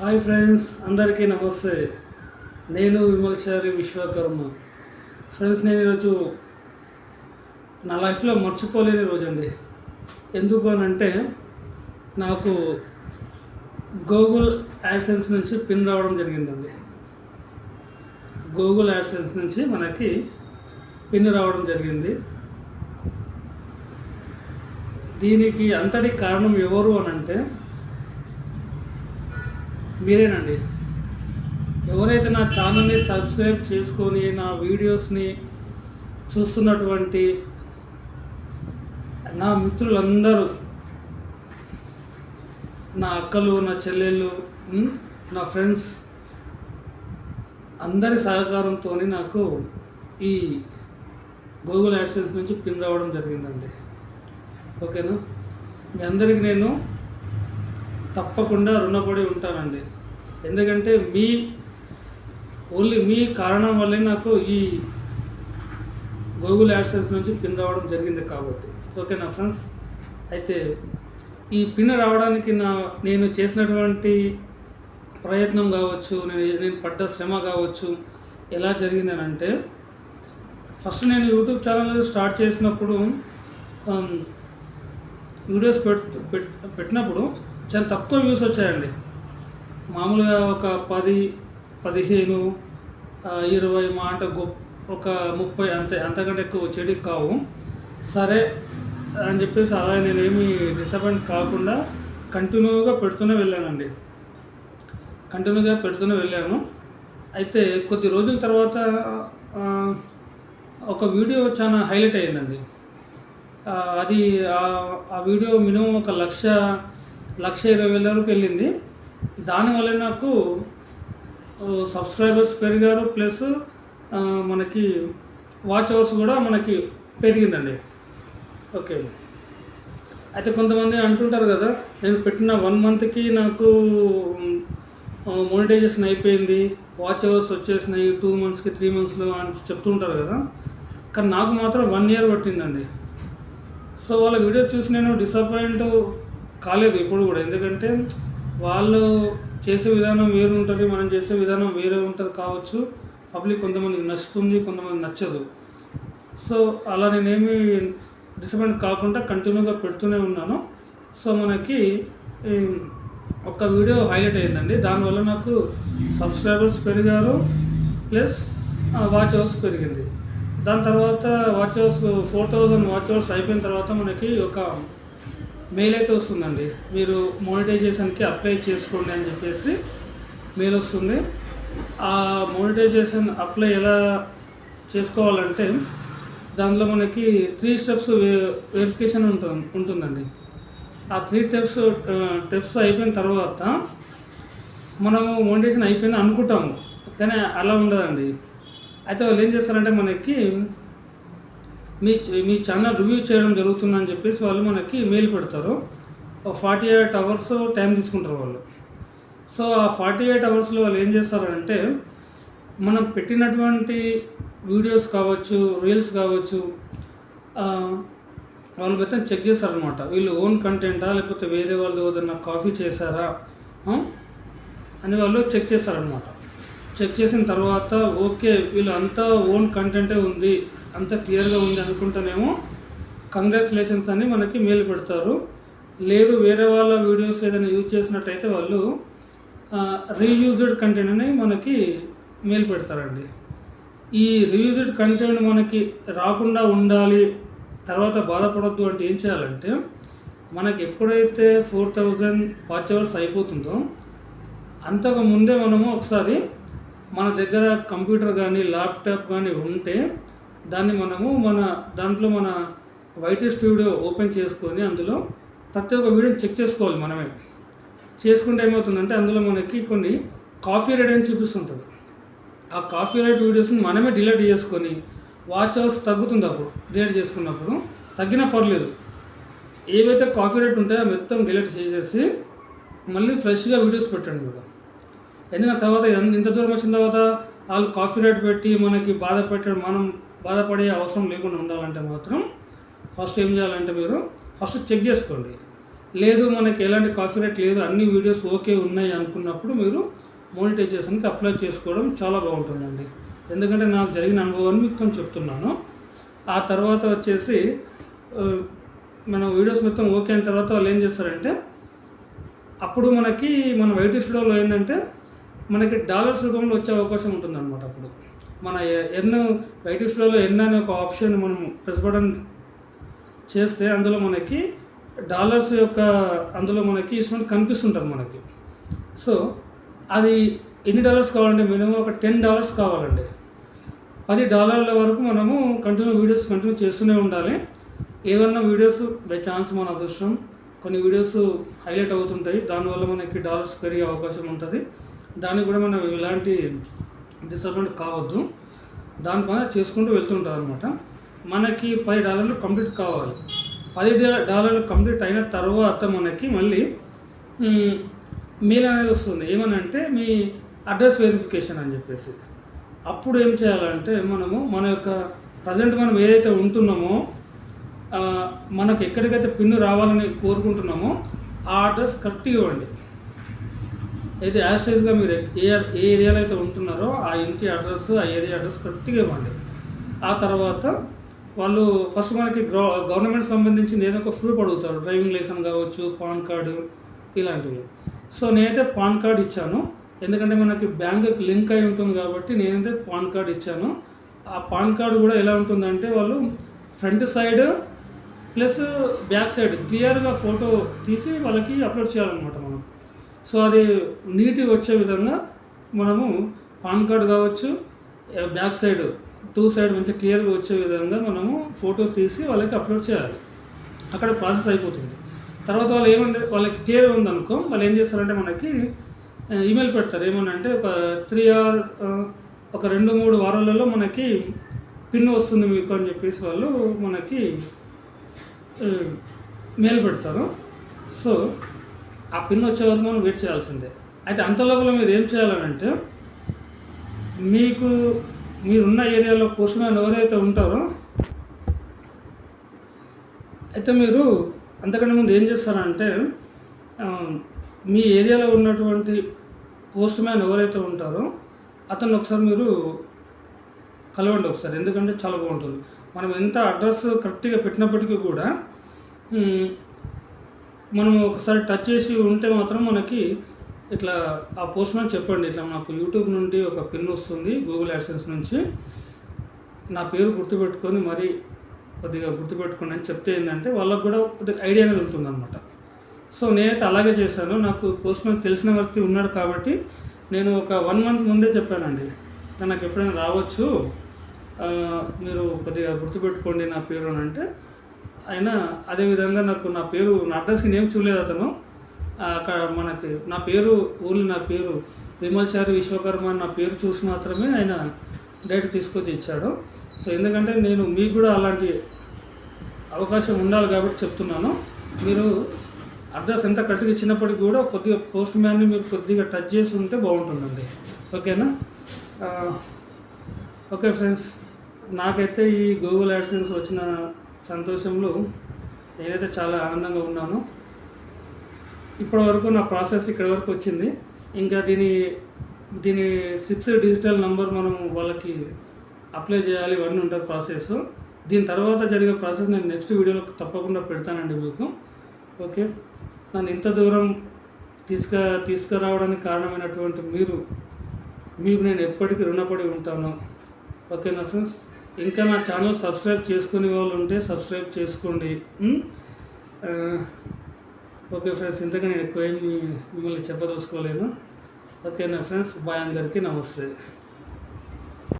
Hi friends అందరికీ నమస్తే. నేను విమల్చారి విశ్వకర్మ. ఫ్రెండ్స్ నేను ఈరోజు నా లైఫ్లో మర్చిపోలేని రోజు అండి ఎందుకు అని అంటే నాకు గూగుల్ యాడ్సెన్స్ నుంచి పిన్ రావడం జరిగిందండి. గూగుల్ యాడ్సెన్స్ నుంచి మనకి పిన్ రావడం జరిగింది. దీనికి అంతటి కారణం ఎవరు అని అంటే మీరేనండి. ఎవరైతే నా ఛానల్ని సబ్స్క్రైబ్ చేసుకొని నా వీడియోస్ని చూస్తున్నటువంటి నా మిత్రులందరూ నా అక్కలు నా చెల్లెళ్ళు నా ఫ్రెండ్స్ అందరి సహకారంతో నాకు ఈ గూగుల్ యాడ్సెన్స్ నుంచి పిన్ రావడం జరిగిందండి. ఓకేనా? మీ అందరికి నేను తప్పకుండా రుణపడి ఉంటానండి. ఎందుకంటే మీ ఓన్లీ మీ కారణం వల్లే నాకు ఈ గూగుల్ యాడ్సెన్స్ నుంచి పిన్ రావడం జరిగింది కాబట్టి. ఓకేనా ఫ్రెండ్స్ అయితే ఈ పిన్ రావడానికి నా నేను చేసినటువంటి ప్రయత్నం కావచ్చు నేను నేను పడ్డ శ్రమ కావచ్చు ఎలా జరిగిందనంటే ఫస్ట్ నేను యూట్యూబ్ ఛానల్ స్టార్ట్ చేసినప్పుడు um, వీడియోస్ పెట్- పెట్టినప్పుడు చాలా తక్కువ వ్యూస్ వచ్చాయండి. మామూలుగా ఒక పది పదిహేను ఇరవై మా అంటే గొప్ప ఒక ముప్పై అంతే అంతకంటే ఎక్కువ చెడు కావు. సరే అని చెప్పేసి అలా నేనేమి డిసప్పాయింట్ కాకుండా కంటిన్యూగా పెడుతూనే వెళ్ళానండి. కంటిన్యూగా పెడుతూనే వెళ్ళాను. అయితే కొద్ది రోజుల తర్వాత ఒక వీడియో చాలా హైలైట్ అయ్యిందండి. అది ఆ- ఆ వీడియో మినిమం ఒక లక్ష లక్ష ఇరవై వేల వరకు వెళ్ళింది. దానివల్ల నాకు సబ్స్క్రైబర్స్ పెరిగారు. ప్లస్ మనకి వాచ్ అవర్స్ కూడా మనకి పెరిగిందండి. ఓకే అయితే కొంతమంది అంటుంటారు కదా నేను పెట్టిన వన్ మంత్కి నాకు మోనిటైజేషన్ అయిపోయింది. వాచ్ అవర్స్ వచ్చేసినాయి. టూ మంత్స్కి త్రీ మంత్స్లో అని చెప్తుంటారు కదా. కానీ నాకు మాత్రం వన్ ఇయర్ పట్టిందండి. సో వాళ్ళ వీడియో చూసి నేను డిసప్పాయింట్ కాలేదు ఇప్పుడు కూడా. ఎందుకంటే వాళ్ళు చేసే విధానం వేరు ఉంటుంది మనం చేసే విధానం వేరే ఉంటుంది కావచ్చు. పబ్లిక్ కొంతమందికి నచ్చుతుంది కొంతమంది నచ్చదు. సో అలా నేనేమి డిసప్పాయింట్ కాకుండా కంటిన్యూగా పెడుతూనే ఉన్నాను. సో మనకి ఒక వీడియో హైలైట్ అయిందండి దానివల్ల నాకు సబ్స్క్రైబర్స్ పెరిగారు ప్లస్ వాచ్ అవర్స్ పెరిగింది. దాని తర్వాత watch hours four thousand watch hours అయిపోయిన తర్వాత మనకి ఒక మెయిల్ అయితే వస్తుందండి. మీరు మోనిటైజేషన్కి అప్లై చేసుకోండి అని చెప్పేసి మెయిల్ వస్తుంది ఆ మోనిటైజేషన్ అప్లై ఎలా చేసుకోవాలంటే దానిలో మనకి త్రీ స్టెప్స్ వెరిఫికేషన్ ఉంటుంది ఉంటుందండి. ఆ త్రీ స్టెప్స్ స్టెప్స్ అయిపోయిన తర్వాత మనము మోనిటేషన్ అయిపోయింది అనుకుంటాము. కానీ అలా ఉండదండి. అయితే వాళ్ళు ఏం చేస్తారంటే మనకి మీ మీ ఛానల్ రివ్యూ చేయడం జరుగుతుందని చెప్పేసి వాళ్ళు మనకి మెయిల్ పెడతారు. ఫార్టీ ఎయిట్ అవర్స్ టైం తీసుకుంటారు వాళ్ళు. సో ఆ ఫార్టీ ఎయిట్ అవర్స్లో వాళ్ళు ఏం చేస్తారంటే మనం పెట్టినటువంటి వీడియోస్ కావచ్చు రీల్స్ కావచ్చు వాళ్ళు మొత్తం చెక్ చేస్తారనమాట వీళ్ళు ఓన్ కంటెంటా లేకపోతే వేరే వాళ్ళు ఏదైనా కాఫీ చేశారా? అని వాళ్ళు చెక్ చేస్తారనమాట చెక్ చేసిన తర్వాత ఓకే వీళ్ళు అంతా ఓన్ కంటెంటే ఉంది. అంత క్లియర్గా ఉంది అనుకుంటేనేమో. కంగ్రాచులేషన్స్ అని మనకి మెయిల్ పెడతారు. లేదు వేరే వాళ్ళ వీడియోస్ ఏదైనా యూజ్ చేసినట్టయితే వాళ్ళు రీయూజ్డ్ కంటెంట్ అని మనకి మెయిల్ పెడతారండి. ఈ రీయూజ్డ్ కంటెంట్ మనకి రాకుండా ఉండాలి తర్వాత బాధపడద్దు అంటే ఏం చేయాలంటే మనకి ఎప్పుడైతే ఫోర్ థౌజండ్ వాచ్ అవర్స్ అయిపోతుందో అంతకు ముందే మనము ఒకసారి మన దగ్గర కంప్యూటర్ కానీ ల్యాప్టాప్ కానీ ఉంటే దాన్ని మనము మన దాంట్లో మన వైట్ స్టూడియో ఓపెన్ చేసుకొని అందులో ప్రతి ఒక్క వీడియోని చెక్ చేసుకోవాలి మనమే. చేసుకుంటే ఏమవుతుందంటే అందులో మనకి కొన్ని కాఫీ రైట్ అని చూపిస్తుంటుంది. ఆ కాఫీ రైట్ వీడియోస్ని మనమే డిలీట్ చేసుకొని వాచ్ అవర్స్ తగ్గుతుంది అప్పుడు డిలీట్ చేసుకున్నప్పుడు. తగ్గినా పర్లేదు. ఏవైతే కాఫీ రేట్ ఉంటాయో మొత్తం డిలీట్ చేసేసి మళ్ళీ ఫ్రెష్గా వీడియోస్ పెట్టండి మీరు ఎందుకంటే తర్వాత ఎంత ఇంత దూరం వచ్చిన తర్వాత వాళ్ళు కాఫీ రేట్ పెట్టి మనకి బాధ పెట్టడం మనం బాధపడే అవసరం లేకుండా ఉండాలంటే మాత్రం ఫస్ట్ ఏం చేయాలంటే మీరు ఫస్ట్ చెక్ చేసుకోండి. లేదు మనకి ఎలాంటి కాఫీ రేట్ లేదు అన్ని వీడియోస్ ఓకే ఉన్నాయి అనుకున్నప్పుడు మీరు మోనిటైజేషన్కి అప్లై చేసుకోవడం చాలా బాగుంటుందండి. ఎందుకంటే నాకు జరిగిన అనుభవాన్ని మీకు చెప్తున్నాను. ఆ తర్వాత వచ్చేసి మన వీడియోస్ మొత్తం ఓకే అయిన తర్వాత వాళ్ళు ఏం చేస్తారంటే అప్పుడు మనకి మన వైటీ స్టూడియోలో ఏంటంటే మనకి డాలర్స్ రూపంలో వచ్చే అవకాశం ఉంటుందన్నమాట అప్పుడు. మన ఎన్ ఎర్న్ స్టోర్లో ఎన్ అనే ఒక ఆప్షన్ మనం ప్రెస్ బటన్ చేస్తే అందులో మనకి డాలర్స్ యొక్క అందులో మనకి ఇన్స్ట్రుమెంట్ కనిపిస్తుంటుంది మనకి. సో అది ఎన్ని డాలర్స్ కావాలంటే మినిమం ఒక టెన్ డాలర్స్ కావాలండి. పది డాలర్ల వరకు మనము కంటిన్యూ వీడియోస్ కంటిన్యూ చేస్తూనే ఉండాలి. ఏమన్నా వీడియోస్ బై ఛాన్స్ మన అదృష్టం కొన్ని వీడియోస్ హైలైట్ అవుతుంటాయి. దానివల్ల మనకి డాలర్స్ పెరిగే అవకాశం ఉంటుంది. దానికి కూడా మనం ఇలాంటి డిసప్పాయింట్ కావద్దు. దానిపైన చేసుకుంటూ వెళ్తుంటారు అనమాట మనకి పది డాలర్లు కంప్లీట్ కావాలి. పది డాలర్లు కంప్లీట్ అయిన తర్వాత మనకి మళ్ళీ మెయిల్ అనేది వస్తుంది. ఏమనంటే మీ అడ్రస్ వెరిఫికేషన్ అని చెప్పేసి. అప్పుడు ఏం చేయాలంటే మనము మన యొక్క ప్రజెంట్ మనం ఏదైతే ఉంటున్నామో మనకు ఎక్కడికైతే పిన్ రావాలని కోరుకుంటున్నామో ఆ అడ్రస్ కరెక్ట్గా ఇవ్వండి. అయితే యాస్టేజ్గా మీరు ఏ ఏ ఏరియాలో అయితే ఉంటున్నారో ఆ ఇంటి అడ్రస్ ఆ ఏరియా అడ్రస్ కరెక్ట్గా ఇవ్వండి. ఆ తర్వాత వాళ్ళు ఫస్ట్ మనకి గ్రౌ గవర్నమెంట్ సంబంధించి ఏదో ఒక ప్రూఫ్ అడుగుతారు డ్రైవింగ్ లైసెన్స్ కావచ్చు పాన్ కార్డు ఇలాంటివి. సో నేనైతే పాన్ కార్డ్ ఇచ్చాను. ఎందుకంటే మనకి బ్యాంకుకి లింక్ అయి ఉంటుంది కాబట్టి నేనైతే పాన్ కార్డ్ ఇచ్చాను. ఆ పాన్ కార్డు కూడా ఎలా ఉంటుందంటే వాళ్ళు front side plus back side క్లియర్గా ఫోటో తీసి వాళ్ళకి అప్లోడ్ చేయాలన్నమాట మనం. సో అది నీట్గా వచ్చే విధంగా మనము పాన్ కార్డ్ కావచ్చు బ్యాక్ సైడ్ టూ సైడ్ మంచి క్లియర్గా వచ్చే విధంగా మనము ఫోటో తీసి వాళ్ళకి అప్లోడ్ చేయాలి. అక్కడ ప్రాసెస్ అయిపోతుంది. తర్వాత వాళ్ళు ఏమంటే వాళ్ళకి క్లియర్ ఉందనుకో వాళ్ళు ఏం చేస్తారంటే మనకి ఈమెయిల్ పెడతారు. ఏమనంటే అంటే ఒక త్రీ ఆర్ ఒక రెండు మూడు వారాలలో మనకి పిన్ వస్తుంది మీకు అని చెప్పేసి వాళ్ళు మనకి మెయిల్ పెడతారు. సో ఆ పిన్ వచ్చే వరకు మనం వెయిట్ చేయాల్సిందే. అయితే అంత లోపల మీరు ఏం చేయాలంటే మీకు మీరున్న ఏరియాలో పోస్ట్ మ్యాన్ ఎవరైతే ఉంటారో అయితే మీరు అంతకంటే ముందు ఏం చేస్తారంటే మీ ఏరియాలో ఉన్నటువంటి పోస్ట్ మ్యాన్ ఎవరైతే ఉంటారో అతను ఒకసారి మీరు కలవండి ఒకసారి. ఎందుకంటే చాలా బాగుంటుంది. మనం ఎంత అడ్రస్ కరెక్ట్గా పెట్టినప్పటికీ కూడా మనం ఒకసారి టచ్ చేసి ఉంటే మాత్రం మనకి ఇట్లా ఆ పోస్ట్ మ్యాన్ చెప్పండి. ఇట్లా నాకు యూట్యూబ్ నుండి ఒక పిన్ వస్తుంది గూగుల్ యాడ్సెన్స్ నుంచి. నా పేరు గుర్తుపెట్టుకొని మరి కొద్దిగా గుర్తుపెట్టుకోండి అని చెప్తే ఏంటంటే వాళ్ళకు కూడా కొద్దిగా ఐడియా అనేది ఉంటుందన్నమాట. సో నేనైతే అలాగే చేశాను. నాకు పోస్ట్ మ్యాన్ తెలిసిన వ్యక్తి ఉన్నాడు కాబట్టి నేను ఒక వన్ మంత్ ముందే చెప్పానండి. నాకు ఎప్పుడైనా రావచ్చు. మీరు కొద్దిగా గుర్తుపెట్టుకోండి నా పేరు అని అంటే అయినా అదేవిధంగా నాకు నా పేరు నా అడ్రస్కి నేమ్ చూడలేదు అతను. అక్కడ మనకి నా పేరు ఊళ్ళో నా పేరు విమల్చారి విశ్వకర్మ నా పేరు చూసి మాత్రమే ఆయన డైరెక్ట్ తీసుకొచ్చి ఇచ్చాడు. సో ఎందుకంటే నేను మీకు కూడా అలాంటి అవకాశం ఉండాలి కాబట్టి చెప్తున్నాను. మీరు అడ్రస్ ఎంత కరెక్ట్గా ఇచ్చినప్పటికీ కూడా కొద్దిగా పోస్ట్ మ్యాన్ని మీరు కొద్దిగా టచ్ చేసి ఉంటే బాగుంటుందండి. ఓకేనా? ఓకే ఫ్రెండ్స్ నాకైతే ఈ గూగుల్ యాడ్సెన్స్ వచ్చిన సంతోషంలో నేనైతే చాలా ఆనందంగా ఉన్నాను. ఇప్పటి వరకు నా ప్రాసెస్ ఇక్కడి వరకు వచ్చింది. ఇంకా దీని దీని సిక్స్ డిజిటల్ నంబర్ మనం వాళ్ళకి అప్లై చేయాలి ఇవన్నీ ఉంటుంది ప్రాసెస్. దీని తర్వాత జరిగే ప్రాసెస్ నేను నెక్స్ట్ వీడియోలో తప్పకుండా పెడతానండి మీకు. ఓకే? నన్ను ఇంత దూరం తీసుక తీసుకురావడానికి కారణమైనటువంటి మీరు మీకు నేను ఎప్పటికీ రుణపడి ఉంటాను. ఓకేనా ఫ్రెండ్స్? ఇంకా నా ఛానల్ సబ్స్క్రైబ్ చేసుకునే వాళ్ళు ఉంటే సబ్స్క్రైబ్ చేసుకోండి. ఓకే ఫ్రెండ్స్ ఇంతగా నేను ఎక్కువ ఏమి మిమ్మల్ని చెప్పదోసుకోలేను ఓకే నా ఫ్రెండ్స్ బాయ్ అందరికీ నమస్తే.